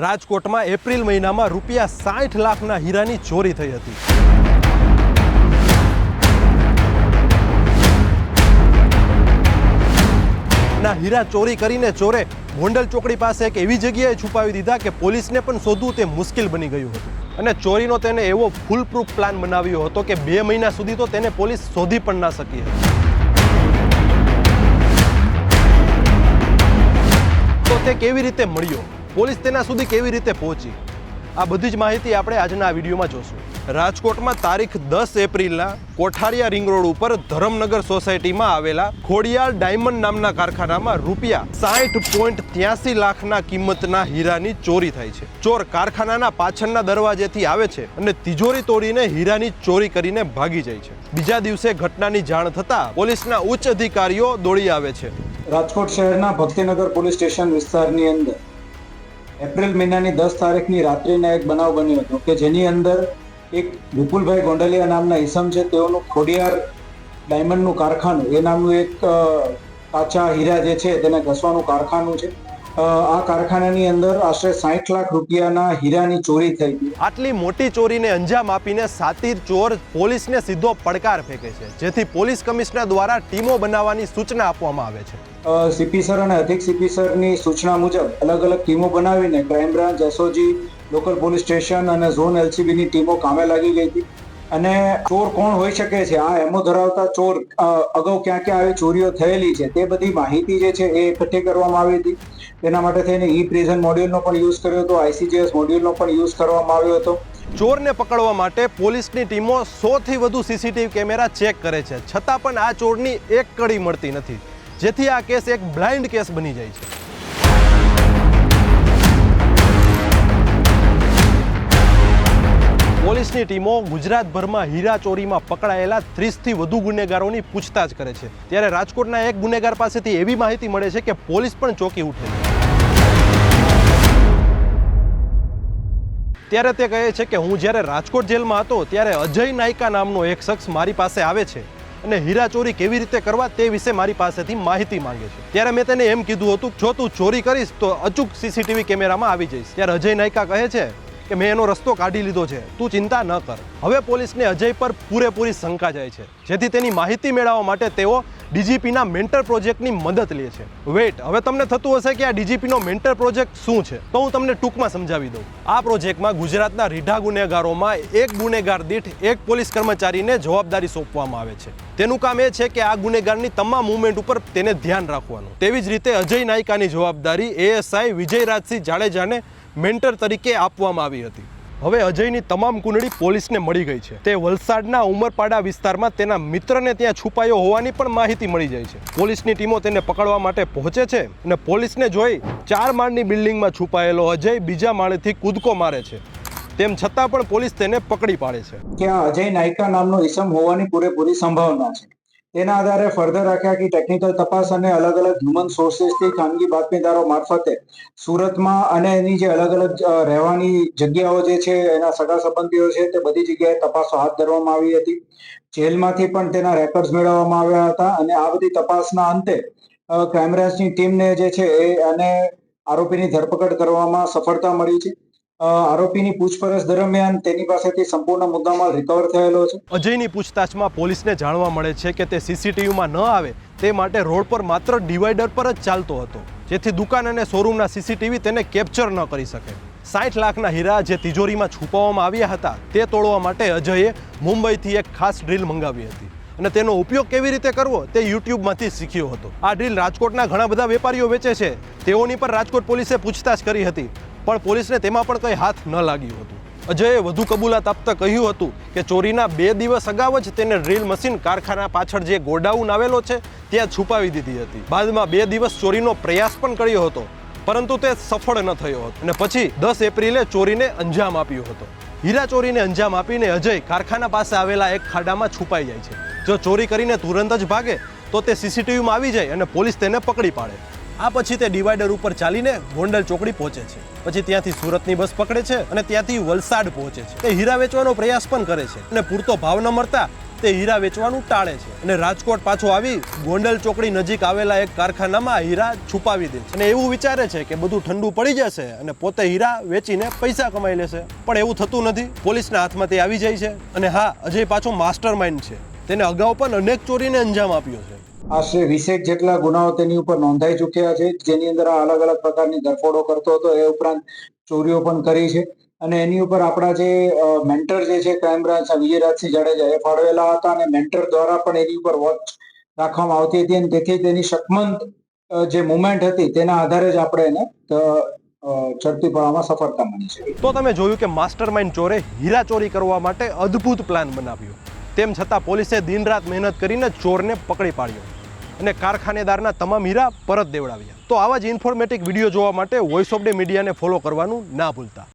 રાજકોટમાં એપ્રિલ મહિનામાં રૂપિયા સાઠ લાખના હીરાની ચોરી થઈ હતી. ના હીરા ચોરી કરીને ચોરે ગોંડલ ચોકડી પાસે એક એવી જગ્યાએ છુપાવી દીધા કે પોલીસને પણ શોધવું તે મુશ્કેલ બની ગયું હતું. અને ચોરીનો તેને એવો ફૂલ પ્રૂફ પ્લાન બનાવ્યો હતો કે બે મહિના સુધી તો તેને પોલીસ શોધી પણ ના શકી હતી. તો કેવી રીતે મળ્યો? પોલીસ તેના સુધી કેવી રીતે પહોંચી? આ બધી જ માહિતી આપણે આજના આ વિડીયોમાં જોશું. રાજકોટમાં તારીખ દસ એપ્રિલના કોઠારિયા રિંગ રોડ ઉપર ધરમનગર સોસાયટીમાં આવેલા ખોડિયાર ડાયમંડ નામના કારખાનામાં રૂપિયા સાઠ પોઈન્ટ ત્યાસી લાખના કિંમતના હીરાની ચોરી થાય છે. ચોર કારખાનાના પાછળના દરવાજેથી આવે છે અને તિજોરી તોડીને હીરાની ચોરી કરીને ભાગી જાય છે. બીજા દિવસે ઘટનાની જાણ થતાં પોલીસના ઉચ્ચ અધિકારીઓ દોડી આવે છે. રાજકોટ શહેરના ભક્તિનગર પોલીસ સ્ટેશન વિસ્તારની અંદર એપ્રિલ મહિનાની દસ તારીખની રાત્રિના એક બનાવ બન્યો હતો કે જેની અંદર એક વિપુલભાઈ ગોંડલિયા નામના ઈસમ છે, તેઓનું ખોડિયાર ડાયમંડનું કારખાનું, એ નામનું એક કાચા હીરા જે છે તેને ઘસવાનું કારખાનું છે. આ કારખાનાની અંદર આશરે સાઠ લાખ રૂપિયાના હીરાની ચોરી થઈ હતી આટલી મોટી ચોરીને અંજામ આપીને સાતીર ચોર પોલીસને સીધો પડકાર ફેંકે છે, જેથી પોલીસ કમિશનર દ્વારા ટીમો બનાવવાની સૂચના આપવામાં આવે છે. સીપી સર અને અધિક સીપી સરની સૂચના મુજબ અલગ અલગ ટીમો બનાવીને crime branch SOG local police station અને ઝોન એલસીબીની ટીમો કામે લાગી ગઈ હતી. અને ચોર કોણ હોઈ શકે છે? આ એમો ધરાવતા ચોર અગાઉ ક્યાં ક્યાં આવી ચોરીઓ થયેલી છે તે બધી માહિતી જે છે એ એકઠી કરવામાં આવી હતી. તેના માટે થઈને ઈ પ્રિઝન મોડ્યુલનો પણ યુઝ કર્યો હતો આઈસીજીએસ મોડ્યુલનો પણ યુઝ કરવામાં આવ્યો હતો. ચોરને પકડવા માટે પોલીસની ટીમો સોથી વધુ સીસીટીવી કેમેરા ચેક કરે છે. છતાં પણ આ ચોરની એક કડી મળતી નથી. જેથી આ કેસ એક બ્લાઇન્ડ કેસ બની જાય છે. પોલીસની ટીમો ગુજરાતભરમાં હીરા ચોરીમાં પકડાયેલા ત્રીસથી વધુ ગુનેગારોની પૂછતાછ કરે છે. ત્યારે રાજકોટના એક ગુનેગાર પાસેથી એવી માહિતી મળે છે કે પોલીસ પણ ચોંકી ઉઠે ત્યારે તે કહે છે કે હું જ્યારે રાજકોટ જેલમાં હતો, ત્યારે અજય નાયકા નામનો એક શખ્સ મારી પાસે આવે છે. અને હીરા ચોરી કેવી રીતે કરવા તે વિશે મારી પાસેથી માહિતી માંગે છે. ત્યારે મેં તેને એમ કીધું હતું, જો તું ચોરી કરીશ, તો અચૂક સીસીટીવી કેમેરામાં આવી જઈશ. ત્યારે અજય નાયકા કહે છે કે, મેં એનો રસ્તો કાઢી લીધો છે, તું ચિંતા ન કર. હવે પોલીસને અજય પર પૂરેપૂરી શંકા જાય છે. જેથી તેની માહિતી મેળવવા માટે તેઓ ડીજીપીના મેન્ટર પ્રોજેક્ટની મદદ લે છે. વેટ હવે તમને થતું હશે કે આ ડીજીપીનો મેન્ટર પ્રોજેક્ટ શું છે? તો હું તમને ટૂંકમાં સમજાવી દઉં. આ પ્રોજેક્ટમાં ગુજરાતના રીઢા ગુનેગારોમાં એક ગુનેગાર દીઠ એક પોલીસ કર્મચારીને જવાબદારી સોંપવામાં આવે છે. તેનું કામ એ છે કે આ ગુનેગારની તમામ મુવમેન્ટ ઉપર તેને ધ્યાન રાખવાનું. તેવી જ રીતે અજય નાયકાની જવાબદારી એએસઆઈ વિજયરાજસિંહ જાડેજાને મેન્ટર તરીકે આપવામાં આવી હતી. હવે અજયની તમામ કુંડળી પોલીસને મળી ગઈ છે. તે વલસાડના ઉમરપાડા વિસ્તારમાં તેના મિત્રને ત્યાં છુપાયો હોવાની પણ માહિતી મળી જાય છે. પોલીસની ટીમો તેને પકડવા માટે પહોંચે છે અને પોલીસને જોઈ ચાર માળની બિલ્ડિંગમાં છુપાયેલો અજય બીજા માળેથી કૂદકો મારે છે. તેમ છતાં પણ પોલીસ તેને પકડી પાડે છે. ત્યાં અજય નાયકા નામનો ઈસમ હોવાની પૂરેપૂરી સંભાવના છે. તેના આધારે ફર્ધર રાખ્યા કે ટેકનિકલ તપાસ અને અલગ અલગ હ્યુમન સોર્સિસથી ખાનગી બાતમીદારો મારફતે સુરતમાં અને એની જે અલગ અલગ રહેવાની જગ્યાઓ જે છે, એના સગા સંબંધીઓ છે, તે બધી જગ્યાએ તપાસો હાથ ધરવામાં આવી હતી. જેલમાંથી પણ તેના રેકોર્ડ્સ મેળવવામાં આવ્યા હતા અને આ બધી તપાસના અંતે ક્રાઇમ બ્રાન્ચની ટીમને જે છે એ અને આરોપીની ધરપકડ કરવામાં સફળતા મળી છે. આરોપીની પૂછપરછ દરમિયાન તેની પાસેથી સંપૂર્ણ મુદ્દામાલ રિકવર થયેલો છે. અજયની પૂછતાછમાં પોલીસને જાણવા મળે છે કે તે સીસીટીવીમાં ન આવે તે માટે રોડ પર માત્ર ડિવાઈડર પર જ ચાલતો હતો. જેથી દુકાન અને શોરૂમના સીસીટીવી તેને કેપ્ચર ન કરી શકે. સાઠ લાખના હીરા જે તિજોરીમાં છુપાવવામાં આવ્યા હતા તે તોડવા માટે અજયે મુંબઈથી એક ખાસ ડ્રીલ મંગાવી હતી. અને તેનો ઉપયોગ કેવી રીતે કરવો તે યુટ્યુબમાંથી શીખ્યો હતો. આ ડ્રીલ રાજકોટના ઘણા બધા વેપારીઓ વેચે છે. તેઓની પર રાજકોટ પોલીસે પૂછતાછ કરી હતી. પણ પોલીસને તેમાં પણ કંઈ હાથ ન લાગ્યું હતું. અજયે વધુ કબૂલાત આપતા કહ્યું હતું કે ચોરીના બે દિવસ અગાઉ જ તેને ડ્રીલ મશીન કારખાના પાછળ જે ગોડાઉન આવેલો છે, ત્યાં છુપાવી દીધી હતી. બાદમાં બે દિવસ ચોરીનો પ્રયાસ પણ કર્યો હતો, પરંતુ તે સફળ ન થયો હતો. અને પછી દસ એપ્રિલે ચોરીને અંજામ આપ્યો હતો. હીરા ચોરીને અંજામ આપીને અજય કારખાના પાસે આવેલા એક ખાડામાં છુપાઈ જાય છે. જો ચોરી કરીને તુરંત જ ભાગે, તો તે સીસીટીવીમાં આવી જાય અને પોલીસ તેને પકડી પાડે. આ પછી તે ડિવાઈડર ઉપર ચાલીને ગોંડલ ચોકડી પહોંચે છે. પછી ત્યાંથી સુરતની બસ પકડે છે અને ત્યાંથી વલસાડ પહોંચે છે. તે હીરા વેચવાનો પ્રયાસ પણ કરે છે અને પૂરતો ભાવ ન મળતા તે હીરા વેચવાનું ટાળે છે અને રાજકોટ પાછો આવી ગોંડલ ચોકડી નજીક આવેલા એક કારખાનામાં હીરા છુપાવી દે છે. અને એવું વિચારે છે કે બધું ઠંડુ પડી જશે અને પોતે હીરા વેચીને પૈસા કમાઈ લેશે. પણ એવું થતું નથી. પોલીસના હાથમાં તે આવી જાય છે અને હા, અજય પાછો માસ્ટર માઇન્ડ છે. તેને અગાઉ પણ અનેક ચોરીને અંજામ આપ્યો છે. આશરે વીસેક જેટલા ગુનાઓ તેની ઉપર નોંધાઈ ચૂક્યા છે. જેની અંદર આ અલગ અલગ પ્રકારની ધરપોડો કરતો હતો, એ ઉપરાંત ચોરીઓ પણ કરી છે. અને એની ઉપર આપણા જે મેન્ટર જે છે ક્રાઇમ બ્રાન્ચના વિજયરાજસિંહ જાડેજા, એ ફાળવેલા હતા અને મેન્ટર દ્વારા પણ એની ઉપર વોચ રાખવામાં આવતી હતી અને તેથી તેની શકમંત જે મુવમેન્ટ હતી તેના આધારે જ આપણે એને ઝડપી પાડવામાં સફળતા મળી છે. તો તમે જોયું કે માસ્ટર માઇન્ડ ચોરે હીરા ચોરી કરવા માટે અદ્ભુત પ્લાન બનાવ્યો. તેમ છતાં પોલીસે દિન રાત મહેનત કરીને ચોરને પકડી પાડ્યો. અને કારખાનેદારના તમામ હીરા પરત દેવડાવ્યા. તો આવા જ ઇન્ફોર્મેટિક વીડિયો જોવા માટે વોઇસ ઓફ ડે મીડિયાને ફોલો કરવાનું ના ભૂલતા.